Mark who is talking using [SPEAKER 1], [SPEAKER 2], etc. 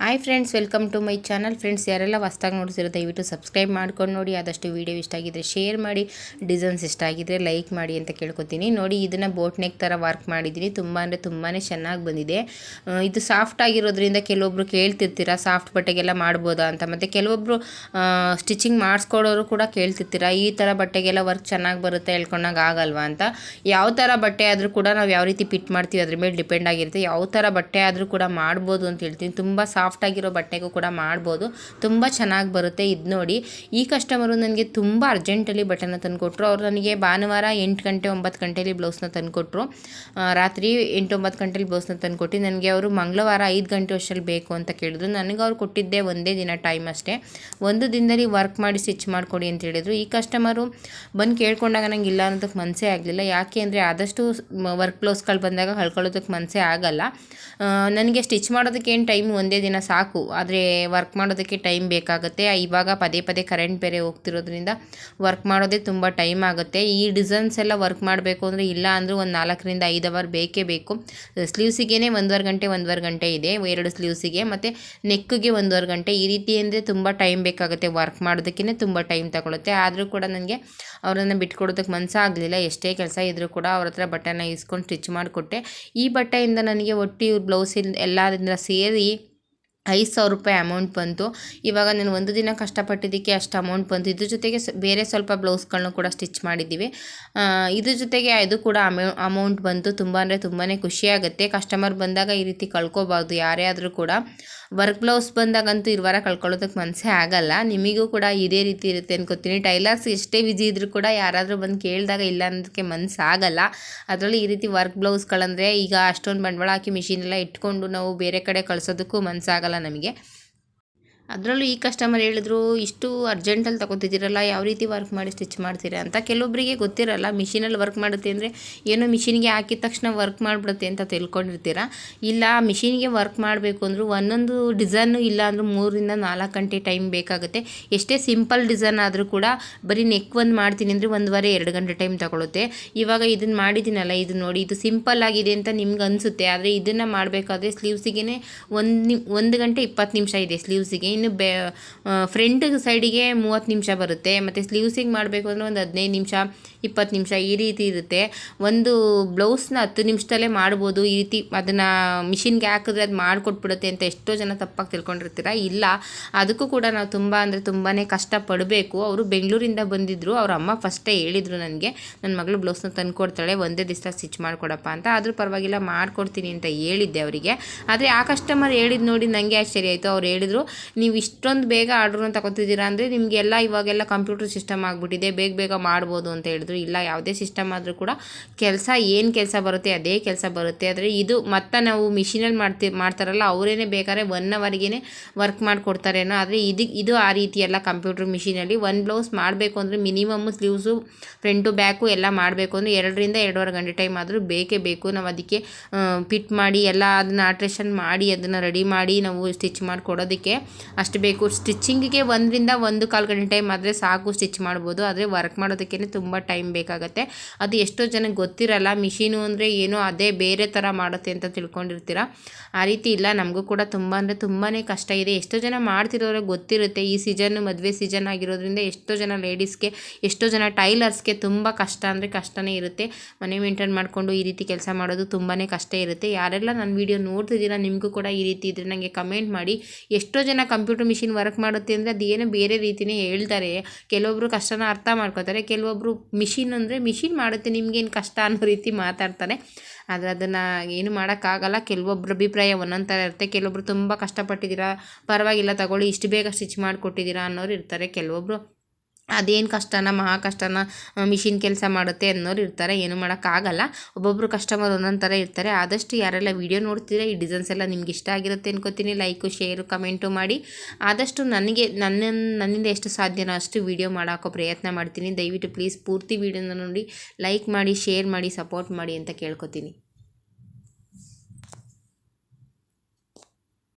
[SPEAKER 1] Hi friends welcome to my channel friends ಯಾರೆಲ್ಲ ಹೊಸ್ದಾಗಿ ನೋಡ್ತಿರೋ, ದಯವಿಟ್ಟು ಸಬ್ಸ್ಕ್ರೈಬ್ ಮಾಡ್ಕೊಂಡು ನೋಡಿ. ಆದಷ್ಟು ವೀಡಿಯೋ ಇಷ್ಟ ಆಗಿದ್ರೆ ಶೇರ್ ಮಾಡಿ ಡಿಸೈನ್ಸ್ ಇಷ್ಟ ಆಗಿದ್ರೆ ಲೈಕ್ ಮಾಡಿ ಅಂತ ಕೇಳ್ಕೊತೀನಿ. ನೋಡಿ, ಇದನ್ನು ಬೋಟ್ ನೆಕ್ ಥರ ವರ್ಕ್ ಮಾಡಿದ್ದೀನಿ ತುಂಬ ಅಂದರೆ ತುಂಬಾ ಚೆನ್ನಾಗಿ ಬಂದಿದೆ. ಇದು ಸಾಫ್ಟ್ ಆಗಿರೋದ್ರಿಂದ ಕೆಲವೊಬ್ರು ಕೇಳ್ತಿರ್ತೀರ ಸಾಫ್ಟ್ ಬಟ್ಟೆಗೆಲ್ಲ ಮಾಡ್ಬೋದಾ ಅಂತ? ಮತ್ತು ಕೆಲವೊಬ್ರು ಸ್ಟಿಚಿಂಗ್ ಮಾಡಿಸ್ಕೊಡೋರು ಕೂಡ ಕೇಳ್ತಿರ್ತೀರ, ಈ ಥರ ಬಟ್ಟೆಗೆಲ್ಲ ವರ್ಕ್ ಚೆನ್ನಾಗಿ ಬರುತ್ತೆ ಹೇಳ್ಕೊಂಡಾಗ ಆಗಲ್ವಾ ಅಂತ? ಯಾವ ಥರ ಬಟ್ಟೆ ಆದರೂ ಕೂಡ ನಾವು ಯಾವ ರೀತಿ ಪಿಟ್ ಮಾಡ್ತೀವಿ, ಅದ್ರ ಮೇಲೆ ಡಿಪೆಂಡ್ ಆಗಿರುತ್ತೆ. ಯಾವ ಥರ ಬಟ್ಟೆ ಆದರೂ ಕೂಡ ಮಾಡ್ಬೋದು ಅಂತ ಹೇಳ್ತೀನಿ. ತುಂಬ ಆಗಿರೋ ಬಟ್ಟೆಗೂ ಕೂಡ ಮಾಡ್ಬೋದು. ತುಂಬ ಚೆನ್ನಾಗಿ ಬರುತ್ತೆ ಇದು ನೋಡಿ. ಈ ಕಸ್ಟಮರು ನನಗೆ ತುಂಬ ಅರ್ಜೆಂಟಲ್ಲಿ ಬಟ್ಟೆನ ತಂದುಕೊಟ್ರು. ಅವರು ನನಗೆ ಭಾನುವಾರ ಎಂಟು ಗಂಟೆ, ಒಂಬತ್ತು ಗಂಟೆಲಿ ಬ್ಲೌಸ್ನ ತಂದುಕೊಟ್ರು. ರಾತ್ರಿ ಎಂಟು, ಒಂಬತ್ತು ಗಂಟೆಲಿ ಬ್ಲೌಸ್ನ ತಂದುಕೊಟ್ಟು ನನಗೆ ಅವರು ಮಂಗಳವಾರ ಐದು ಗಂಟೆ ಅಷ್ಟರಲ್ಲಿ ಬೇಕು ಅಂತ ಕೇಳಿದ್ರು. ನನಗೆ ಅವ್ರು ಕೊಟ್ಟಿದ್ದೆ ಒಂದೇ ದಿನ ಟೈಮ್ ಅಷ್ಟೇ. ಒಂದು ದಿನದಲ್ಲಿ ವರ್ಕ್ ಮಾಡಿ ಸ್ಟಿಚ್ ಮಾಡಿಕೊಡಿ ಅಂತ ಹೇಳಿದರು. ಈ ಕಸ್ಟಮರು ಬಂದು ಕೇಳ್ಕೊಂಡಾಗ ನಂಗೆ ಇಲ್ಲ ಅನ್ನೋದಕ್ಕೆ ಮನಸ್ಸೇ ಆಗಲಿಲ್ಲ. ಯಾಕೆ ಅಂದರೆ ಆದಷ್ಟು ವರ್ಕ್ ಬ್ಲೌಸ್ಗಳು ಬಂದಾಗ ಕಳ್ಕೊಳ್ಳೋದಕ್ಕೆ ಮನಸ್ಸೇ ಆಗಲ್ಲ. ನನಗೆ ಸ್ಟಿಚ್ ಮಾಡೋದಕ್ಕೆ ಏನು ಟೈಮ್ ಒಂದೇ ದಿನ ಸಾಕು. ಆದರೆ ವರ್ಕ್ ಮಾಡೋದಕ್ಕೆ ಟೈಮ್ ಬೇಕಾಗುತ್ತೆ. ಇವಾಗ ಪದೇ ಪದೇ ಕರೆಂಟ್ ಬೇರೆ ಹೋಗ್ತಿರೋದ್ರಿಂದ ವರ್ಕ್ ಮಾಡೋದೇ ತುಂಬ ಟೈಮ್ ಆಗುತ್ತೆ. ಈ ಡಿಸೈನ್ಸ್ ಎಲ್ಲ ವರ್ಕ್ ಮಾಡಬೇಕು ಅಂದರೆ ಇಲ್ಲ ಅಂದರೂ ಒಂದು ನಾಲ್ಕರಿಂದ ಐದು ಅವರ್ ಬೇಕೇ ಬೇಕು. ಸ್ಲೀವ್ಸಿಗೇ ಒಂದೂವರೆ ಗಂಟೆ ಒಂದೂವರೆ ಗಂಟೆ ಇದೆ. ಎರಡು ಸ್ಲೀವ್ಸಿಗೆ ಮತ್ತು ನೆಕ್ಕಿಗೆ ಒಂದೂವರೆ ಗಂಟೆ. ಈ ರೀತಿ ಅಂದರೆ ತುಂಬ ಟೈಮ್ ಬೇಕಾಗುತ್ತೆ ವರ್ಕ್ ಮಾಡೋದಕ್ಕೇ ತುಂಬ ಟೈಮ್ ತಗೊಳುತ್ತೆ. ಆದರೂ ಕೂಡ ನನಗೆ ಅವರನ್ನು ಬಿಟ್ಕೊಡೋದಕ್ಕೆ ಮನಸ್ಸಾಗಲಿಲ್ಲ ಎಷ್ಟೇ ಕೆಲಸ ಇದ್ದರೂ ಕೂಡ ಅವ್ರ ಹತ್ರ ಬಟ್ಟೆನ ಇಸ್ಕೊಂಡು ಸ್ಟಿಚ್ ಮಾಡಿಕೊಟ್ಟೆ. ಈ ಬಟ್ಟೆಯಿಂದ ನನಗೆ ಒಟ್ಟು ಬ್ಲೌಸಿಂದ ಎಲ್ಲದರಿಂದ ಸೇರಿ ಐದು ಸಾವಿರ ರೂಪಾಯಿ ಅಮೌಂಟ್ ಬಂತು. ಇವಾಗ ನಾನು ಒಂದು ದಿನ ಕಷ್ಟಪಟ್ಟಿದ್ದಕ್ಕೆ ಅಷ್ಟು ಅಮೌಂಟ್ ಬಂತು. ಇದ್ರ ಜೊತೆಗೆ ಬೇರೆ ಸ್ವಲ್ಪ ಬ್ಲೌಸ್ಗಳನ್ನು ಕೂಡ ಸ್ಟಿಚ್ ಮಾಡಿದ್ದೀವಿ. ಇದ್ರ ಜೊತೆಗೆ ಇದು ಕೂಡ ಅಮೌ ಅಮೌಂಟ್ ಬಂತು. ತುಂಬ ಅಂದರೆ ತುಂಬಾ ಖುಷಿಯಾಗುತ್ತೆ ಕಸ್ಟಮರ್ ಬಂದಾಗ ಈ ರೀತಿ ಕಳ್ಕೊಬಾರ್ದು ಯಾರೇ ಆದರೂ ಕೂಡ. ವರ್ಕ್ ಬ್ಲೌಸ್ ಬಂದಾಗಂತೂ ಇರುವಾರ ಕಳ್ಕೊಳ್ಳೋದಕ್ಕೆ ಮನಸ್ಸೇ ಆಗಲ್ಲ. ನಿಮಗೂ ಕೂಡ ಇದೇ ರೀತಿ ಇರುತ್ತೆ ಅನ್ಕೋತೀನಿ. ಟೈಲರ್ಸ್ ಎಷ್ಟೇ ಬಿಜಿ ಇದ್ರೂ ಕೂಡ ಯಾರಾದರೂ ಬಂದು ಕೇಳಿದಾಗ ಇಲ್ಲ ಅನ್ನೋದಕ್ಕೆ ಮನಸ್ಸು ಆಗಲ್ಲ. ಅದರಲ್ಲಿ ಈ ರೀತಿ ವರ್ಕ್ ಬ್ಲೌಸ್ಗಳಂದರೆ ಈಗ ಅಷ್ಟೊಂದು ಬಂಡವಾಳ ಹಾಕಿ ಮಿಷಿನ್ ಎಲ್ಲ ಇಟ್ಕೊಂಡು ನಾವು ಬೇರೆ ಕಡೆ ಕಳಿಸೋದಕ್ಕೂ ಮನಸ್ಸಾಗಲ್ಲ ನಮಗೆ. ಅದರಲ್ಲೂ ಈ ಕಸ್ಟಮರ್ ಹೇಳಿದ್ರು, ಇಷ್ಟು ಅರ್ಜೆಂಟಲ್ಲಿ ತಗೋತಿದ್ದೀರಲ್ಲ, ಯಾವ ರೀತಿ ವರ್ಕ್ ಮಾಡಿ ಸ್ಟಿಚ್ ಮಾಡ್ತೀರಾ? ಅಂತ ಕೆಲವೊಬ್ಬರಿಗೆ ಗೊತ್ತಿರಲ್ಲ ಮಿಷಿನಲ್ಲಿ ವರ್ಕ್ ಮಾಡುತ್ತೆ ಅಂದರೆ ಏನೋ ಮಿಷಿನ್ಗೆ ಹಾಕಿದ ತಕ್ಷಣ ವರ್ಕ್ ಮಾಡಿಬಿಡುತ್ತೆ ಅಂತ ತಿಳ್ಕೊಂಡಿರ್ತೀರ? ಇಲ್ಲ ಮಿಷಿನ್ಗೆ ವರ್ಕ್ ಮಾಡಬೇಕು ಅಂದರೂ ಒಂದೊಂದು ಡಿಸೈನು ಇಲ್ಲ ಅಂದರೂ ಮೂರರಿಂದ ನಾಲ್ಕು ಗಂಟೆ ಟೈಮ್ ಬೇಕಾಗುತ್ತೆ. ಎಷ್ಟೇ ಸಿಂಪಲ್ ಡಿಸೈನ್ ಆದರೂ ಕೂಡ ಬರೀ ನೆಕ್ ಒಂದು ಮಾಡ್ತೀನಿ ಅಂದರೆ ಒಂದುವರೆ, ಎರಡು ಗಂಟೆ ಟೈಮ್ ತಗೊಳುತ್ತೆ. ಇವಾಗ ಇದನ್ನು ಮಾಡಿದ್ದೀನಲ್ಲ, ಇದು ನೋಡಿ, ಇದು ಸಿಂಪಲ್ ಆಗಿದೆ ಅಂತ ನಿಮ್ಗೆ ಅನಿಸುತ್ತೆ, ಆದರೆ ಇದನ್ನು ಮಾಡಬೇಕಾದ್ರೆ ಸ್ಲೀವ್ಸಿಗೆ ಒಂದು ಒಂದು ಗಂಟೆ ಇಪ್ಪತ್ತು ನಿಮಿಷ ಇದೆ ಸ್ಲೀವ್ಸಿಗೆ ಇನ್ನು ಬೆ ಫ್ರಂಟ್ ಸೈಡಿಗೆ ಮೂವತ್ತು ನಿಮಿಷ ಬರುತ್ತೆ. ಮತ್ತು ಸ್ಲೀವ್ಸಿಗೆ ಮಾಡಬೇಕು ಅಂದರೆ ಒಂದು ಹದಿನೈದು ನಿಮಿಷ, ಇಪ್ಪತ್ತು ನಿಮಿಷ ಈ ರೀತಿ ಇರುತ್ತೆ. ಒಂದು ಬ್ಲೌಸ್ನ ಹತ್ತು ನಿಮಿಷದಲ್ಲೇ ಮಾಡ್ಬೋದು. ಈ ರೀತಿ ಅದನ್ನು ಮಿಷಿನ್ಗೆ ಹಾಕಿದ್ರೆ ಅದು ಮಾಡಿಕೊಟ್ಬಿಡುತ್ತೆ ಅಂತ ಎಷ್ಟೋ ಜನ ತಪ್ಪಾಗಿ ತಿಳ್ಕೊಂಡಿರ್ತೀರ? ಇಲ್ಲ. ಅದಕ್ಕೂ ಕೂಡ ನಾವು ತುಂಬ ಅಂದರೆ ತುಂಬಾ ಕಷ್ಟಪಡಬೇಕು. ಅವರು ಬೆಂಗಳೂರಿಂದ ಬಂದಿದ್ದರು ಅವ್ರ ಅಮ್ಮ ಫಸ್ಟೇ ಹೇಳಿದರು ನನಗೆ ನನ್ನ ಮಗಳು ಬ್ಲೌಸ್ನ ತಂದು ಕೊಡ್ತಾಳೆ ಒಂದೇ ದಿವಸ ಸ್ಟಿಚ್ ಮಾಡಿಕೊಡಪ್ಪ ಅಂತ. ಆದರೂ ಪರವಾಗಿಲ್ಲ, ಮಾಡಿಕೊಡ್ತೀನಿ ಅಂತ ಹೇಳಿದ್ದೆ ಅವರಿಗೆ. ಆದರೆ ಆ ಕಸ್ಟಮರ್ ಹೇಳಿದ್ದು ನೋಡಿ ನನಗೆ ಆಶ್ಚರ್ಯ ಆಯಿತು. ಅವ್ರು ಹೇಳಿದರು ನೀವು ಇಷ್ಟೊಂದು ಬೇಗ ಆರ್ಡ್ರನ್ನ ತಗೋತಿದ್ದೀರಾ ಅಂದರೆ ನಿಮಗೆಲ್ಲ ಇವಾಗೆಲ್ಲ ಕಂಪ್ಯೂಟರ್ ಸಿಸ್ಟಮ್ ಆಗಿಬಿಟ್ಟಿದೆ, ಬೇಗ ಬೇಗ ಮಾಡ್ಬೋದು ಅಂತ ಹೇಳಿದ್ರು. ಇಲ್ಲ, ಯಾವುದೇ ಸಿಸ್ಟಮ್ ಆದರೂ ಕೂಡ ಕೆಲಸ ಏನು ಕೆಲಸ ಬರುತ್ತೆ ಅದೇ ಕೆಲಸ ಬರುತ್ತೆ. ಆದರೆ ಇದು ಮತ್ತೆ ನಾವು ಮಿಷಿನಲ್ಲಿ ಮಾಡ್ತಿ, ಮಾಡ್ತಾರಲ್ಲ, ಅವರೇನೆ ಬೇಕಾದ್ರೆ ಒನ್ ಅವರ್ಗೇ ವರ್ಕ್ ಮಾಡಿಕೊಡ್ತಾರೇನೋ ಆದರೆ ಇದು ಇದು ಆ ರೀತಿ ಎಲ್ಲ ಕಂಪ್ಯೂಟರ್ ಮಿಷಿನಲ್ಲಿ. ಒನ್ ಬ್ಲೌಸ್ ಮಾಡಬೇಕು ಅಂದರೆ ಮಿನಿಮಮ್ ಸ್ಲೀವ್ಸು ಫ್ರಂಟು ಬ್ಯಾಕು ಎಲ್ಲ ಮಾಡಬೇಕು ಅಂದರೆ ಎರಡರಿಂದ ಎರಡೂವರೆ ಗಂಟೆ ಟೈಮ್ ಆದರೂ ಬೇಕೇ ಬೇಕು. ನಾವು ಅದಕ್ಕೆ ಪಿಟ್ ಮಾಡಿ, ಎಲ್ಲ ಅದನ್ನು ಆಲ್ಟ್ರೇಷನ್ ಮಾಡಿ, ಅದನ್ನು ರೆಡಿ ಮಾಡಿ, ನಾವು ಸ್ಟಿಚ್ ಮಾಡಿಕೊಡೋದಕ್ಕೆ ಅಷ್ಟು ಬೇಕು. ಸ್ಟಿಚ್ಚಿಂಗಿಗೆ ಒಂದರಿಂದ ಒಂದು ಕಾಲು ಗಂಟೆ ಟೈಮ್ ಆದರೆ ಸಾಕು ಸ್ಟಿಚ್ ಮಾಡ್ಬೋದು. ಆದರೆ ವರ್ಕ್ ಮಾಡೋದಕ್ಕೇ ತುಂಬ ಟೈಮ್ ಬೇಕಾಗುತ್ತೆ. ಅದು ಎಷ್ಟೋ ಜನಕ್ಕೆ ಗೊತ್ತಿರಲ್ಲ, ಮಿಷಿನು ಅಂದರೆ ಏನೋ ಅದೇ ಬೇರೆ ಥರ ಮಾಡುತ್ತೆ ಅಂತ ತಿಳ್ಕೊಂಡಿರ್ತೀರ. ಆ ರೀತಿ ಇಲ್ಲ, ನಮಗೂ ಕೂಡ ತುಂಬ ಅಂದರೆ ತುಂಬಾ ಕಷ್ಟ ಇದೆ. ಎಷ್ಟೋ ಜನ ಮಾಡ್ತಿರೋರಿಗೆ ಗೊತ್ತಿರುತ್ತೆ. ಈ ಸೀಸನ್, ಮದುವೆ ಸೀಸನ್ ಆಗಿರೋದ್ರಿಂದ ಎಷ್ಟೋ ಜನ ಲೇಡೀಸ್ಗೆ, ಎಷ್ಟೋ ಜನ ಟೈಲರ್ಸ್ಗೆ ತುಂಬ ಕಷ್ಟ ಅಂದರೆ ಕಷ್ಟನೇ ಇರುತ್ತೆ. ಮನೆ ಮೇಂಟೈನ್ ಮಾಡಿಕೊಂಡು ಈ ರೀತಿ ಕೆಲಸ ಮಾಡೋದು ತುಂಬಾ ಕಷ್ಟ ಇರುತ್ತೆ. ಯಾರೆಲ್ಲ ನನ್ನ ವೀಡಿಯೋ ನೋಡ್ತಿದ್ದೀರಾ, ನಿಮಗೂ ಕೂಡ ಈ ರೀತಿ ಇದ್ದರೆ ನನಗೆ ಕಮೆಂಟ್ ಮಾಡಿ. ಎಷ್ಟೋ ಜನ ಕಂಪ್ಯೂಟರ್ ಮಿಷಿನ್ ವರ್ಕ್ ಮಾಡುತ್ತೆ ಅಂದರೆ ಅದೇನೋ ಬೇರೆ ರೀತಿಯೇ ಹೇಳ್ತಾರೆ. ಕೆಲವೊಬ್ಬರು ಕಷ್ಟನ ಅರ್ಥ ಮಾಡ್ಕೋತಾರೆ ಕೆಲವೊಬ್ಬರು ಮಿಷಿನ್ ಅಂದರೆ ಮಿಷಿನ್ ಮಾಡುತ್ತೆ, ನಿಮಗೇನು ಕಷ್ಟ ಅನ್ನೋ ರೀತಿ ಮಾತಾಡ್ತಾರೆ. ಆದರೆ ಅದನ್ನು ಏನು ಮಾಡೋಕ್ಕಾಗಲ್ಲ. ಕೆಲವೊಬ್ಬರ ಅಭಿಪ್ರಾಯ ಒಂದೊಂದು ಥರ ಇರುತ್ತೆ. ಕೆಲವೊಬ್ಬರು ತುಂಬ ಕಷ್ಟಪಟ್ಟಿದ್ದೀರಾ, ಪರವಾಗಿಲ್ಲ ತಗೊಳ್ಳಿ, ಇಷ್ಟು ಬೇಗ ಸ್ಟಿಚ್ ಮಾಡಿಕೊಟ್ಟಿದ್ದೀರಾ ಅನ್ನೋರು ಇರ್ತಾರೆ. ಕೆಲವೊಬ್ಬರು ಅದೇನು ಕಷ್ಟನ, ಮಹಾ ಕಷ್ಟನ ಮಿಷಿನ್ ಕೆಲಸ ಮಾಡುತ್ತೆ ಅನ್ನೋರು ಇರ್ತಾರೆ, ಏನು ಮಾಡೋಕ್ಕಾಗಲ್ಲ. ಒಬ್ಬೊಬ್ಬರು ಕಸ್ಟಮರ್ ಒಂದೊಂದು ಥರ ಇರ್ತಾರೆ. ಆದಷ್ಟು ಯಾರೆಲ್ಲ ವೀಡಿಯೋ ನೋಡ್ತೀರಾ ಈ ಡಿಸೈನ್ಸ್ ಎಲ್ಲ ನಿಮ್ಗೆ ಇಷ್ಟ ಆಗಿರುತ್ತೆ ಅನ್ಕೋತೀನಿ. ಲೈಕು ಶೇರು ಕಮೆಂಟು ಮಾಡಿ. ಆದಷ್ಟು ನನಗೆ, ನನ್ನ, ನನ್ನಿಂದ ಎಷ್ಟು ಸಾಧ್ಯನೋ ಅಷ್ಟು ವೀಡಿಯೋ ಮಾಡೋಕ್ಕೋ ಪ್ರಯತ್ನ ಮಾಡ್ತೀನಿ. ದಯವಿಟ್ಟು ಪ್ಲೀಸ್ ಪೂರ್ತಿ ವೀಡಿಯೋನ ನೋಡಿ ಲೈಕ್ ಮಾಡಿ ಶೇರ್ ಮಾಡಿ ಸಪೋರ್ಟ್ ಮಾಡಿ ಅಂತ ಕೇಳ್ಕೊತೀನಿ.